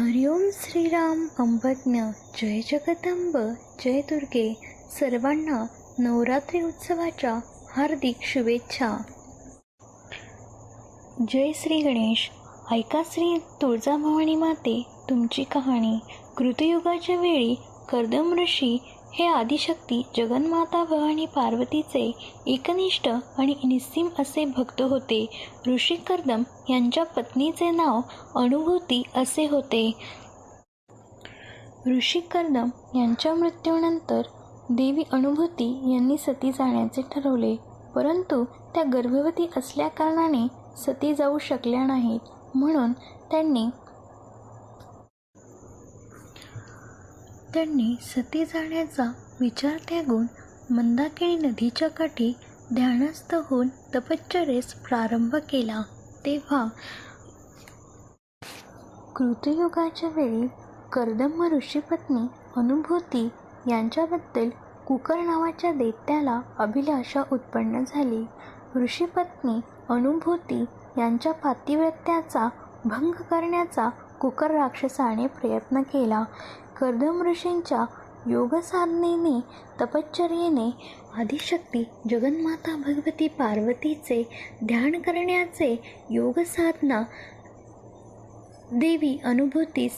हरिओम श्रीराम अंबज्ञ जय जगदंब जय दुर्गे. सर्वांना नवरात्री उत्सवाच्या हार्दिक शुभेच्छा. जय श्री गणेश. ऐका श्री तुळजाभवानी माते तुमची कहाणी कृतयुगाच्या वेळी कर्दम ऋषी हे आदिशक्ती जगन्माता भवानी पार्वतीचे एकनिष्ठ आणि निस्सीम असे भक्त होते. ऋषी कर्दम यांच्या पत्नीचे नाव अनुभूती असे होते. ऋषी कर्दम यांच्या मृत्यूनंतर देवी अनुभूती यांनी सती जाण्याचे ठरवले. परंतु त्या गर्भवती असल्याकारणाने सती जाऊ शकल्या नाहीत. म्हणून त्यांनी त्यांनी सती जाण्याचा विचार त्यागून मंदाकिनी नदीच्या काठी ध्यानस्थ होऊन तपश्चरेस प्रारंभ केला. तेव्हा कृतयुगाच्या वेळी कर्दम ऋषीपत्नी अनुभूती यांच्याबद्दल कुकर नावाच्या दैत्याला अभिलाषा उत्पन्न झाली. ऋषीपत्नी अनुभूती यांच्या पातिव्रत्याचा भंग करण्याचा कुकर राक्षसाने प्रयत्न केला. कर्दम ऋषींच्या योगसाधनेने तपश्चर्येने आदिशक्ती जगन्माता भगवती पार्वतीचे ध्यान करण्याचे योगसाधना देवी अनुभूतीस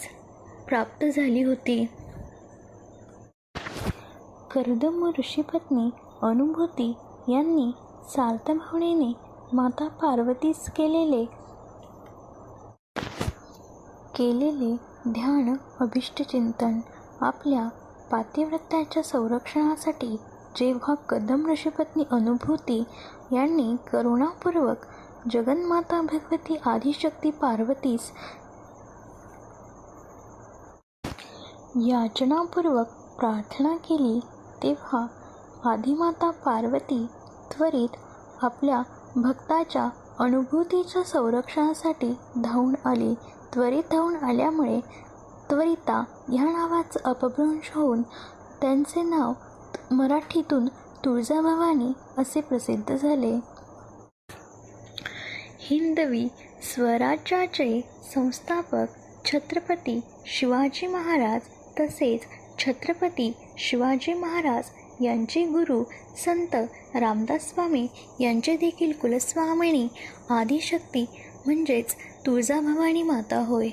प्राप्त झाली होती. कर्दम ऋषीपत्नी अनुभूती यांनी सार्थभावनेने माता पार्वतीस केलेले केलेले ध्यान अभिष्टचिंतन आपल्या पातिव्रत्याच्या संरक्षणासाठी जेव्हा कदम ऋषीपत्नी अनुभूती यांनी करुणापूर्वक जगन्माता भगवती आदिशक्ती पार्वतीस याचनापूर्वक प्रार्थना केली तेव्हा आदिमाता पार्वती त्वरित आपल्या भक्ताच्या अनुभूतीच्या संरक्षणासाठी धावून आली. त्वरित धावून आल्यामुळे त्वरिता ह्या नावाचं अपभ्रंश होऊन त्यांचे नाव मराठीतून तुळजाभवानी असे प्रसिद्ध झाले. हिंदवी स्वराज्याचे संस्थापक छत्रपती शिवाजी महाराज तसेच छत्रपती शिवाजी महाराज यांचे गुरु संत रामदास स्वामी यांचे देखील कुलस्वामिनी आदिशक्ती म्हणजेच तुळजाभवानी माता होय.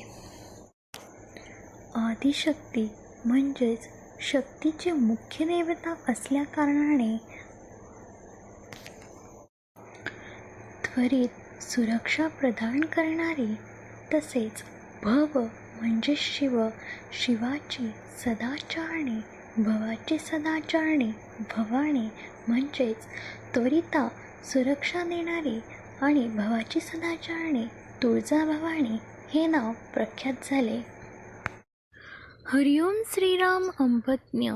आदिशक्ती म्हणजेच शक्तीचे मुख्य देवता असल्याकारणाने त्वरित सुरक्षा प्रदान करणारी तसेच भव म्हणजे शिव शिवाची सदाचारणी भवाची सदाचारणे भवानी म्हणजेच त्वरिता सुरक्षा देणारी आणि भवाची सदाचारणी तुळजाभवानी हे नाव प्रख्यात झाले. हरिओम श्रीराम अंबज्ञ